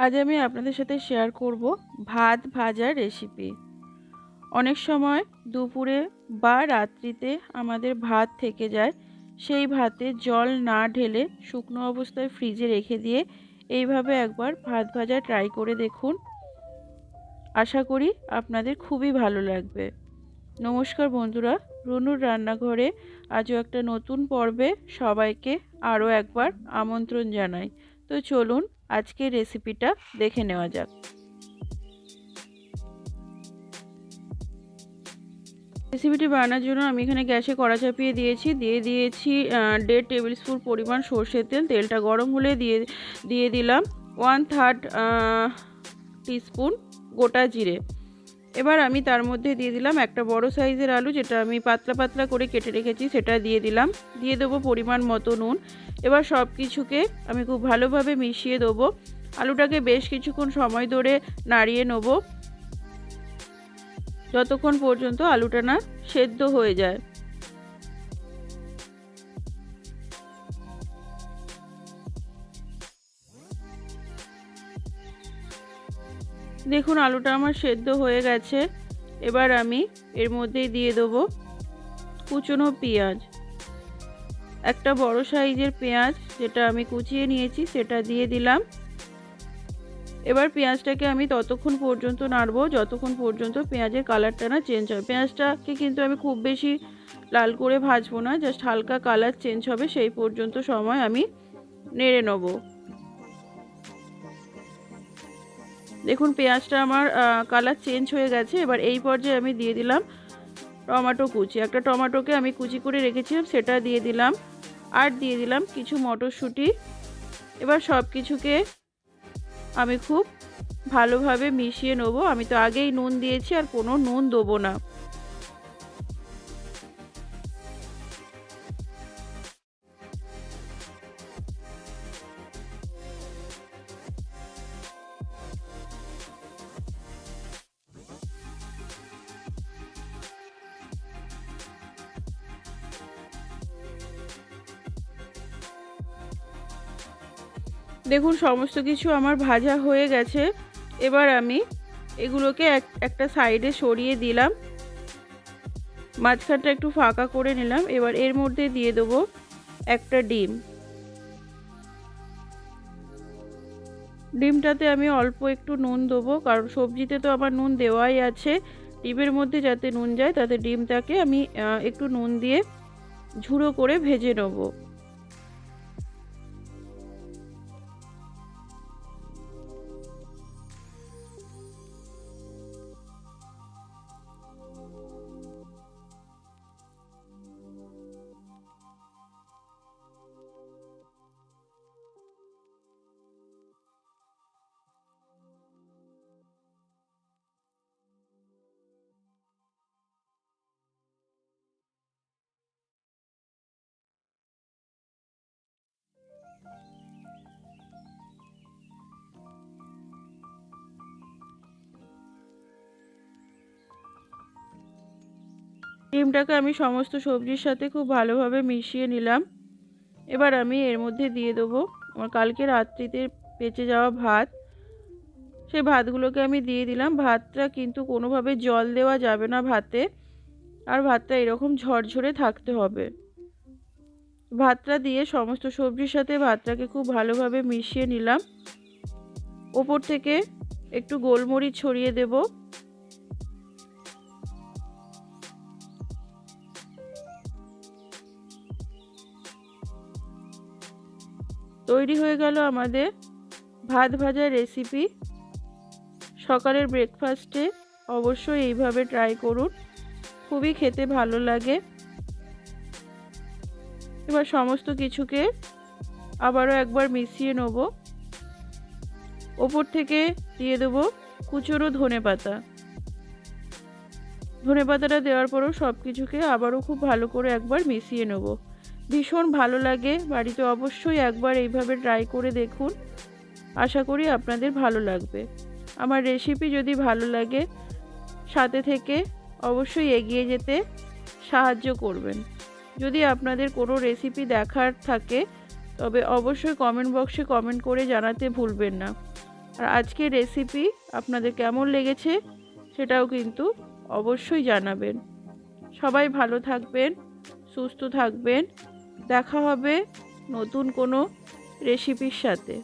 আজ আমি আপনাদের সাথে শেয়ার করব ভাত ভাজার রেসিপি অনেক সময় দুপুরে বা রাত্রিতে আমাদের ভাত থেকে যায়, সেই ভাতে জল না ঢেলে শুকনো অবস্থায় ফ্রিজে রেখে দিয়ে এইভাবে একবার ভাত ভাজা ট্রাই করে দেখুন। আশা করি আপনাদের খুবই ভালো লাগবে। নমস্কার বন্ধুরা, রুনুর রান্নাঘরে আজও একটা নতুন পর্বে সবাইকে আরও একবার আমন্ত্রণ জানাই। তো চলুন আজকের রেসিপিটা দেখে নেওয়া যাক। রেসিপিটি বানানোর জন্য আমি এখানে গ্যাসে কড়া চাপিয়ে দিয়েছি। দিয়ে দিয়েছি দেড় টেবিল স্পুন পরিমাণ সর্ষের তেল। তেলটা গরম হলে দিয়ে দিয়ে দিলাম। ওয়ান থার্ড টিস্পুন গোটা জিরে। এবার আমি তার মধ্যে দিয়ে দিলাম একটা বড় সাইজের আলু, যেটা আমি পাতলা পাতলা করে কেটে রেখেছি, সেটা দিয়ে দিলাম। দিয়ে দেবো পরিমাণ মতো নুন। এবার সব কিছুকে আমি খুব ভালোভাবে মিশিয়ে দেবো। আলুটাকে বেশ কিছুক্ষণ সময় ধরে নাড়িয়ে নেব। যতক্ষণ পর্যন্ত আলুটা না সেদ্ধ হয়ে যায়। দেখুন, আলুটা আমার সেদ্ধ হয়ে গেছে। এবার আমি এর মধ্যেই দিয়ে দেবো কুচনো পেঁয়াজ। একটা বড় সাইজের পেঁয়াজ যেটা আমি কুচিয়ে নিয়েছি, সেটা দিয়ে দিলাম। এবার পেঁয়াজটাকে আমি ততক্ষণ পর্যন্ত নাড়বো, যতক্ষণ পর্যন্ত পেঁয়াজের কালারটা না চেঞ্জ হয় পেঁয়াজটাকে কিন্তু আমি খুব বেশি লাল করে ভাজবো না জাস্ট হালকা কালার চেঞ্জ হবে, সেই পর্যন্ত সময় আমি নেড়ে নেব। দেখুন, পেঁয়াজটা আমার কালার চেঞ্জ হয়ে গেছে। এবার এই পর্যায়ে আমি দিয়ে দিলাম টমেটো কুচি। একটা টমেটোকে আমি কুচি করে রেখেছিলাম, সেটা দিয়ে দিলাম। আর দিয়ে দিলাম কিছু মটরশুঁটি। এবার সব কিছুকে আমি খুব ভালোভাবে মিশিয়ে নেব। আমি তো আগেই নুন দিয়েছি, আর কোনো নুন দেবো না। দেখুন, সমস্ত কিছু আমার ভাজা হয়ে গেছে। এবার আমি এগুলোকে এক, একটা সাইডে সরিয়ে দিলাম। মাঝখানটা একটু ফাঁকা করে নিলাম। এবার এর মধ্যে দিয়ে দেবো একটা ডিম। ডিমটাতে আমি অল্প একটু নুন দেবো, কারণ সবজিতে তো আমার নুন দেওয়াই আছে। ডিমের মধ্যে যাতে নুন যায়, তাতে ডিমটাকে আমি একটু নুন দিয়ে ঝুড়ো করে ভেজে নেব। ডিমটাকে আমি সমস্ত সবজির সাথে খুব ভালোভাবে মিশিয়ে নিলাম। এবার আমি এর মধ্যে দিয়ে দেবো আমার কালকে রাত্রিতে বেঁচে যাওয়া ভাত। সেই ভাতগুলোকে আমি দিয়ে দিলাম। ভাতটা কিন্তু কোনোভাবে জল দেওয়া যাবে না ভাতে। আর ভাতটা এরকম ঝরঝরে থাকতে হবে। ভাতটা দিয়ে সমস্ত সবজির সাথে ভাতটাকে খুব ভালোভাবে মিশিয়ে নিলাম। ওপর থেকে একটু গোলমরিচ ছড়িয়ে দেবো। তৈরি হয়ে গেল আমাদের ভাত ভাজার রেসিপি সকালের ব্রেকফাস্টে অবশ্যই এইভাবে ট্রাই করুন। খুবই খেতে ভালো লাগে। এবার সমস্ত কিছুকে আবারও একবার মিশিয়ে নেব। ওপর থেকে দিয়ে দেবো কুচোরো ধনে পাতা। ধনে পাতাটা দেওয়ার পরও সব কিছুকে আবারও খুব ভালো করে একবার মিশিয়ে নেব। ভীষণ ভালো লাগে। বাড়িতে অবশ্যই একবার এইভাবে ট্রাই করে দেখুন। আশা করি আপনাদের ভালো লাগবে। আমার রেসিপি যদি ভালো লাগে, সাথে থেকে অবশ্যই এগিয়ে যেতে সাহায্য করবেন। যদি আপনাদের কোনো রেসিপি দেখার থাকে, তবে অবশ্যই কমেন্ট বক্সে কমেন্ট করে জানাতে ভুলবেন না। আর আজকের রেসিপি আপনাদের কেমন লেগেছে, সেটাও কিন্তু অবশ্যই জানাবেন। সবাই ভালো থাকবেন, সুস্থ থাকবেন। দেখা হবে নতুন কোনো রেসিপির সাথে।